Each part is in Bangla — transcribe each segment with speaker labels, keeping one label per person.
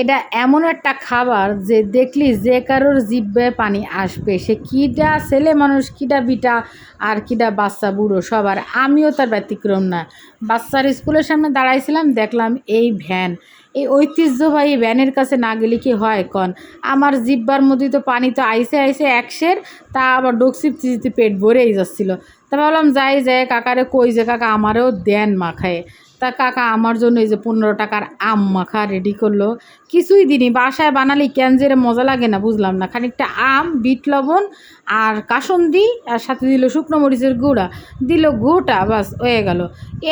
Speaker 1: এটা এমন একটা খাবার যে দেখলি যে কারোর জিব্বে পানি আসবে। সে কীটা ছেলে মানুষ কীটা বিটা আর কীটা বাচ্চা, বুড়ো সবার। আমিও তার ব্যতিক্রম না। বাচ্চার স্কুলের সামনে দাঁড়াইছিলাম, দেখলাম এই ভ্যান। এই ঐতিহ্যবাহী ভ্যানের কাছে না গেলে কি হয় কন? আমার জিব্বার মধ্যে তো পানি তো আইসে আইসে একশের তা আবার ডোকসিপ চিজিতে পেট ভরেই যাচ্ছিল। তা ভাবলাম যাই যায় কাকারে কই যে কাকা, আমারও দেন মাখায়। তা কাকা, আমার জন্য এই যে পনেরো টাকার আম মাখা রেডি করল। কিছুই দিনই বাসায় বানালি যে মজা লাগে না বুঝলাম না। খানিকটা আম, বিট লবণ আর কাসন্দি, আর সাথে দিল শুকনো মরিচের গুঁড়া। দিল গুঁটা, বাস, হয়ে গেল।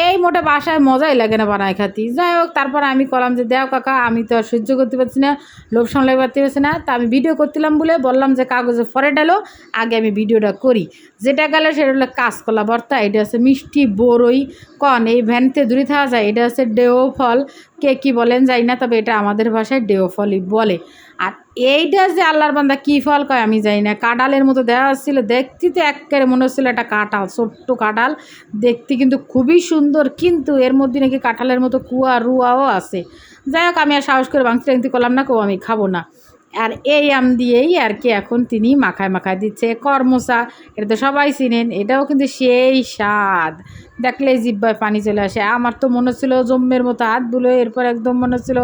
Speaker 1: এই মোটা বাসায় মজাই লাগে না বানায় খাতি। যাই হোক, তারপর আমি করলাম যে, দেও কাকা, আমি তো আর সহ্য করতে পারছি না, লোভ সামলাই পারতে পারছি না। তা আমি ভিডিও করছিলাম বলে বললাম যে, কাগজে ফরে ডালো আগে আমি ভিডিওটা করি। যেটা গেলে সেটা হলো কাঁচকলা ভর্তা, এটা হচ্ছে মিষ্টি বড়ই কন, এই ভ্যানতে দূরে থাকা যায়, এটা হচ্ছে ডেও ফল কে কী বলেন যাই না, তবে এটা আমাদের ভাষায় ডেও ফলই বলে। আর এইটা যে আল্লাহর বান্দা কী ফল কয় আমি জানি না। কাঁঠালের মতো দেওয়া হচ্ছিল, দেখতে তো একেবারে মনে হচ্ছিল একটা কাঁঠাল, ছোট্ট কাঁঠাল। দেখতে কিন্তু খুবই সুন্দর, কিন্তু এর মধ্যে নাকি কাঁঠালের মতো কুয়া, রুয়াও আছে। যাই হোক, আমি আর সাহস করে টাংতি করলাম না কেউ আমি খাব না। আর এই আম দিয়েই আর কি এখন তিনি মাখায় মাখায় দিচ্ছে। কর্মসা, এটা তো সবাই চিনেন, এটাও কিন্তু সেই স্বাদ। দেখলেই জিব্বায় পানি চলে আসে। আমার তো মনে হচ্ছিল জম্মের মতো হাত বুলো, এরপর একদম মনে হচ্ছিল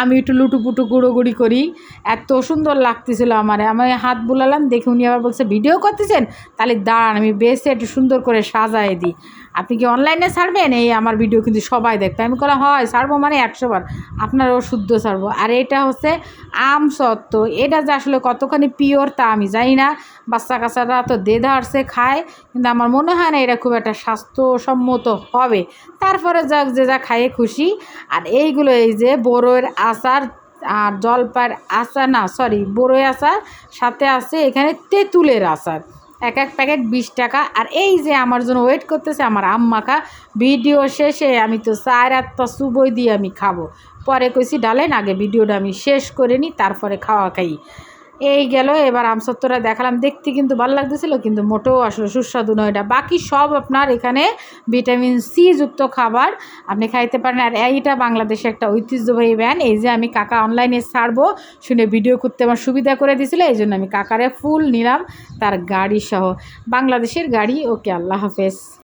Speaker 1: আমি একটু লুটুপুটু গুঁড়োগুড়ি করি। এত সুন্দর লাগতেছিল আমার। আমি হাত বুলালাম, দেখে উনি আবার বলছে, ভিডিও করতেছেন? তাহলে দাঁড়ান, আমি বেশি একটু সুন্দর করে সাজায় দিই। আপনি কি অনলাইনে ছাড়বেন? এই আমার ভিডিও কিন্তু সবাই দেখবে। আমি বললাম, হয়, ছাড়বো মানে একশো বার। আপনারও শুদ্ধ ছাড়বো। আর এটা হচ্ছে আম সত্ত্ব এটা যে আসলে কতখানি পিওর তা আমি জানি না। বাচ্চা কাচ্চারা তো দেধা আসছে খায়। কিন্তু আমার মনে হয় না এটা খুব একটা স্বাস্থ্যসম্মত হবে। তারপরে যাক, যে যা খায়ে খুশি। আর এইগুলো এই যে বড়োর আচার আর জলপাইয়ের আচার না সরি বড়ই আচার, সাথে আছে এখানে তেঁতুলের আচার। এক এক প্যাকেট বিশ টাকা। আর এই যে আমার জন্য ওয়েট করতেছে আমার আম্মাকা ভিডিও শেষে আমি তো চার আটটা সুবই দিয়ে আমি খাব। পরে কইছি, ডালেন, আগে ভিডিওটা আমি শেষ করে নিই তারপরে খাওয়া খাই। এই গেল, এবার আমসত্বরা দেখালাম। দেখতে কিন্তু ভালো লাগতেছিল, কিন্তু মোটেও আসলে সুস্বাদু নয় এটা। বাকি সব আপনার এখানে ভিটামিন সি যুক্ত খাবার আপনি খাইতে পারেন। আর এইটা বাংলাদেশে একটা ঐতিহ্যবাহী ব্যান। এই যে আমি কাকা অনলাইনে ছাড়বো, শুনে ভিডিও করতে আমার সুবিধা করে দিয়েছিল এই জন্য আমি কাকারে ফুল নিলাম, তার গাড়ি সহ বাংলাদেশের গাড়ি, ওকে আল্লাহ হাফেজ।